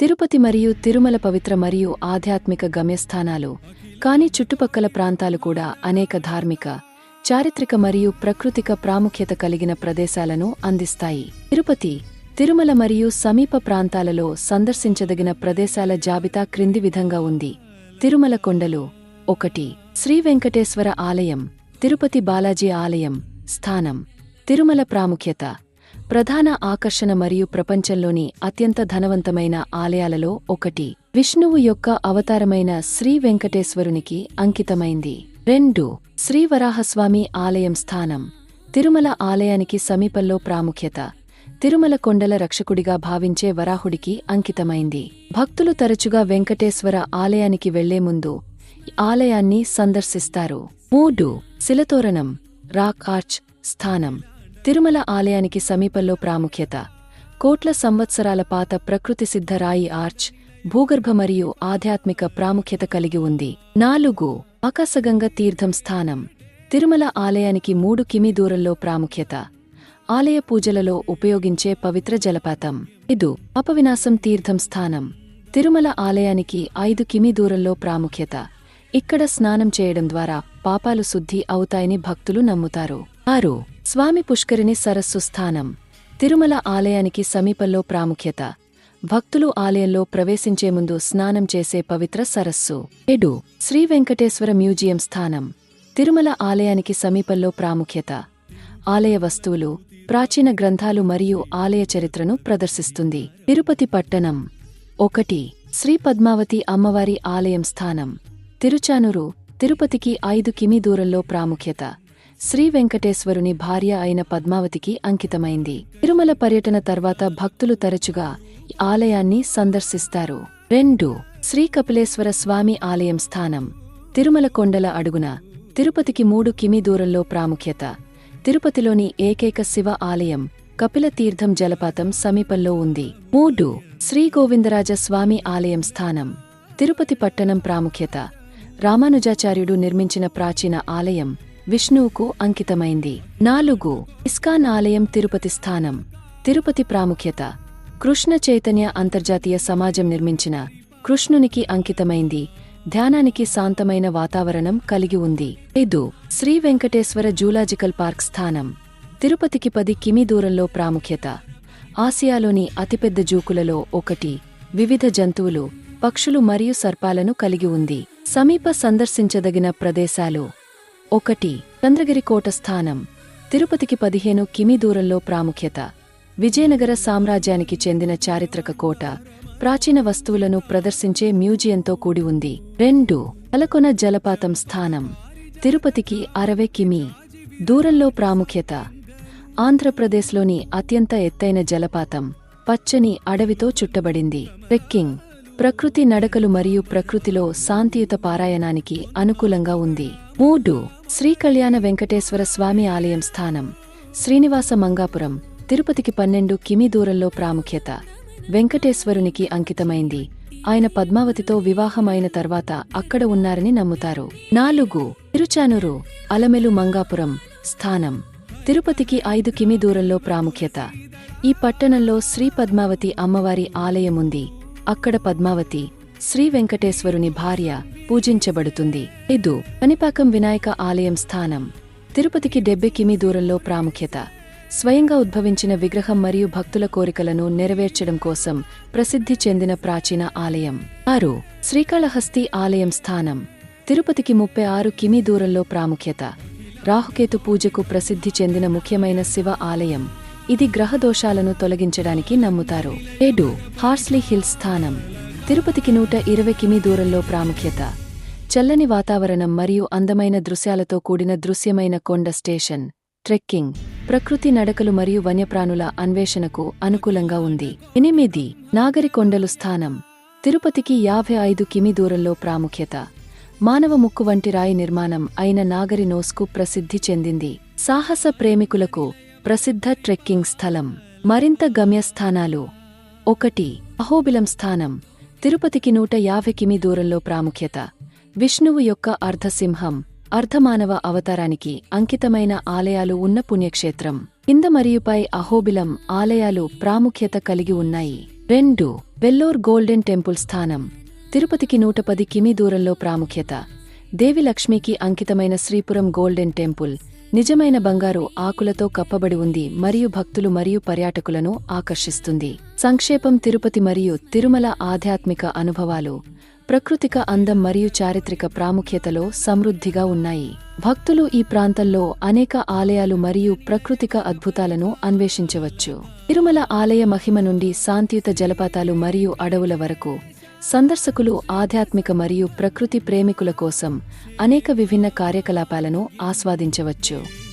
తిరుపతి మరియు తిరుమల పవిత్ర మరియు ఆధ్యాత్మిక గమ్యస్థానాలు కాని చుట్టుపక్కల ప్రాంతాలు కూడా అనేక ధార్మిక చారిత్రక మరియు ప్రకృతిక ప్రాముఖ్యత కలిగిన ప్రదేశాలను అందిస్తాయి. తిరుపతి తిరుమల మరియు సమీప ప్రాంతాలలో సందర్శించదగిన ప్రదేశాల జాబితా క్రింది విధంగా ఉంది. తిరుమల కొండలు ఒకటి శ్రీ వెంకటేశ్వర ఆలయం తిరుపతి బాలాజీ ఆలయం స్థానం తిరుమల ప్రాముఖ్యత ప్రధాన ఆకర్షణ మరియు ప్రపంచంలోని అత్యంత ధనవంతమైన ఆలయాలలో ఒకటి. విష్ణువు యొక్క అవతారమైన శ్రీ వెంకటేశ్వరునికి అంకితమైంది. రెండు. శ్రీవరాహస్వామి ఆలయం స్థానం. తిరుమల ఆలయానికి సమీపంలో ప్రాముఖ్యత. తిరుమల కొండల రక్షకుడిగా భావించే వరాహుడికి అంకితమైంది. భక్తులు తరచుగా వెంకటేశ్వర ఆలయానికి వెళ్ళే ముందు ఆలయాన్ని సందర్శిస్తారు. మూడు. శిలతోరణం. రాక్ ఆర్చ్ స్థానం. తిరుమల ఆలయానికి సమీపంలో ప్రాముఖ్యత. కోట్ల సంవత్సరాల పాత ప్రకృతి సిద్ధ రాయి ఆర్చ్ భూగర్భ మరియు ఆధ్యాత్మిక ప్రాముఖ్యత కలిగి ఉంది. నాలుగు ఆకాశగంగ తీర్థం స్థానం. తిరుమల ఆలయానికి మూడు కిమి దూరంలో ప్రాముఖ్యత. ఆలయ పూజలలో ఉపయోగించే పవిత్ర జలపాతం. ఇదు అపవినాశం తీర్థం స్థానం. తిరుమల ఆలయానికి ఐదు కిమి దూరంలో ప్రాముఖ్యత. ఇక్కడ స్నానం చేయడం ద్వారా పాపాలు శుద్ధి అవుతాయని భక్తులు నమ్ముతారు. ఆరు స్వామి పుష్కరిణి సరస్సు స్థానం తిరుమల ఆలయానికి సమీపంలో ప్రాముఖ్యత. భక్తులు ఆలయంలో ప్రవేశించే ముందు స్నానం చేసే పవిత్ర సరస్సు. ఏడు శ్రీ వెంకటేశ్వర మ్యూజియం స్థానం తిరుమల ఆలయానికి సమీపంలో ప్రాముఖ్యత. ఆలయ వస్తువులు ప్రాచీన గ్రంథాలు మరియు ఆలయ చరిత్రను ప్రదర్శిస్తుంది. తిరుపతి పట్టణం ఒకటి శ్రీ పద్మావతి అమ్మవారి ఆలయం స్థానం తిరుచానూరు తిరుపతికి ఐదు కిమీ దూరంలో ప్రాముఖ్యత. శ్రీ వెంకటేశ్వరుని భార్య అయిన పద్మావతికి అంకితమైంది. తిరుమల పర్యటన తర్వాత భక్తులు తరచుగా ఈ ఆలయాన్ని సందర్శిస్తారు. రెండు శ్రీ కపిలేశ్వర స్వామి ఆలయం స్థానం. తిరుమల కొండల అడుగున తిరుపతికి మూడు కిమీ దూరంలో ప్రాముఖ్యత. తిరుపతిలోని ఏకైక శివ ఆలయం కపిల తీర్థం జలపాతం సమీపంలో ఉంది. మూడు శ్రీ గోవిందరాజ స్వామి ఆలయం స్థానం. తిరుపతి పట్టణం ప్రాముఖ్యత. రామానుజాచార్యుడు నిర్మించిన ప్రాచీన ఆలయం విష్ణువుకు అంకితమైంది. నాలుగు ఇస్కాన్ ఆలయం తిరుపతి స్థానం. తిరుపతి ప్రాముఖ్యత. కృష్ణ చైతన్య అంతర్జాతీయ సమాజం నిర్మించిన కృష్ణునికి అంకితమైంది. ధ్యానానికి శాంతమైన వాతావరణం కలిగి ఉంది. ఐదు శ్రీ వెంకటేశ్వర జూలాజికల్ పార్క్ స్థానం. తిరుపతికి పది కిమి దూరంలో ప్రాముఖ్యత. ఆసియాలోని అతిపెద్ద జూకులలో ఒకటి. వివిధ జంతువులు పక్షులు మరియు సర్పాలను కలిగి ఉంది. సమీప సందర్శించదగిన ప్రదేశాలు. ఒకటి చంద్రగిరి కోట స్థానం తిరుపతికి పదిహేను కిమీ దూరంలో ప్రాముఖ్యత. విజయనగర సామ్రాజ్యానికి చెందిన చారిత్రక కోట ప్రాచీన వస్తువులను ప్రదర్శించే మ్యూజియంతో కూడి ఉంది. రెండు తలకొన జలపాతం స్థానం తిరుపతికి అరవై కిమీ దూరంలో ప్రాముఖ్యత. ఆంధ్రప్రదేశ్లోని అత్యంత ఎత్తైన జలపాతం పచ్చని అడవితో చుట్టబడింది. ట్రెక్కింగ్ ప్రకృతి నడకలు మరియు ప్రకృతిలో శాంతియుత పారాయణానికి అనుకూలంగా ఉంది. మూడు శ్రీ కళ్యాణ వెంకటేశ్వర స్వామి ఆలయం స్థానం శ్రీనివాస మంగాపురం తిరుపతికి పన్నెండు కిమీ దూరంలో ప్రాముఖ్యత. వెంకటేశ్వరునికి అంకితమైంది. ఆయన పద్మావతితో వివాహమైన తర్వాత అక్కడ ఉన్నారని నమ్ముతారు. నాలుగు తిరుచానూరు అలమెలు మంగాపురం స్థానం తిరుపతికి ఐదు కిమి దూరంలో ప్రాముఖ్యత. ఈ పట్టణంలో శ్రీ పద్మావతి అమ్మవారి ఆలయముంది అక్కడ పద్మావతి శ్రీ వెంకటేశ్వరుని భార్య పూజించబడుతుంది. ఇదు పనిపాకం వినాయక ఆలయం స్థానం. తిరుపతికి డెబ్బె కిమీ దూరంలో ప్రాముఖ్యత. స్వయంగా ఉద్భవించిన విగ్రహం మరియు భక్తుల కోరికలను నెరవేర్చడం కోసం ప్రసిద్ధి చెందిన ప్రాచీన ఆలయం. ఆరు శ్రీకాళహస్తి ఆలయం స్థానం. తిరుపతికి ముప్పై ఆరు కిమీ దూరంలో ప్రాముఖ్యత. రాహుకేతు పూజకు ప్రసిద్ధి చెందిన ముఖ్యమైన శివ ఆలయం. ఇది గ్రహదోషాలను తొలగించడానికి నమ్ముతారు. ఏడు హార్స్లీ హిల్ స్థానం. తిరుపతికి నూట ఇరవై కిమీ దూరంలో ప్రాముఖ్యత. చల్లని వాతావరణం మరియు అందమైన దృశ్యాలతో కూడిన దృశ్యమైన కొండ స్టేషన్ ట్రెక్కింగ్ ప్రకృతి నడకలు మరియు వన్యప్రాణుల అన్వేషణకు అనుకూలంగా ఉంది. ఎనిమిది నాగరికొండలు స్థానం. తిరుపతికి యాభై ఐదు కిమి దూరంలో ప్రాముఖ్యత. మానవ ముక్కు వంటి రాయి నిర్మాణం అయిన నాగరి నోస్కు ప్రసిద్ధి చెందింది. సాహస ప్రేమికులకు ప్రసిద్ధ ట్రెక్కింగ్ స్థలం. మరింత గమ్యస్థానాలు. ఒకటి అహోబిలం స్థానం. తిరుపతికి నూట యాభై కిమి దూరంలో ప్రాముఖ్యత. విష్ణువు యొక్క అర్ధసింహం అర్ధమానవ అవతారానికి అంకితమైన ఆలయాలు ఉన్న పుణ్యక్షేత్రం. కింద మరియుపై అహోబిలం ఆలయాలు ప్రాముఖ్యత కలిగి ఉన్నాయి. రెండు వెల్లోర్ గోల్డెన్ టెంపుల్ స్థానం. తిరుపతికి నూట పది కిమీ దూరంలో ప్రాముఖ్యత. దేవి లక్ష్మికి అంకితమైన శ్రీపురం గోల్డెన్ టెంపుల్ నిజమైన బంగారు ఆకులతో కప్పబడి ఉంది మరియు భక్తులు మరియు పర్యాటకులను ఆకర్షిస్తుంది. సంక్షేపం తిరుపతి మరియు తిరుమల ఆధ్యాత్మిక అనుభవాలు ప్రకృతిక అందం మరియు చారిత్రక ప్రాముఖ్యతలో సమృద్ధిగా ఉన్నాయి. భక్తులు ఈ ప్రాంతంలో అనేక ఆలయాలు మరియు ప్రకృతిక అద్భుతాలను అన్వేషించవచ్చు. తిరుమల ఆలయ మహిమ నుండి శాంతియుత జలపాతాలు మరియు అడవుల వరకు సందర్శకులు ఆధ్యాత్మిక మరియు ప్రకృతి ప్రేమికుల కోసం అనేక విభిన్న కార్యకలాపాలను ఆస్వాదించవచ్చు.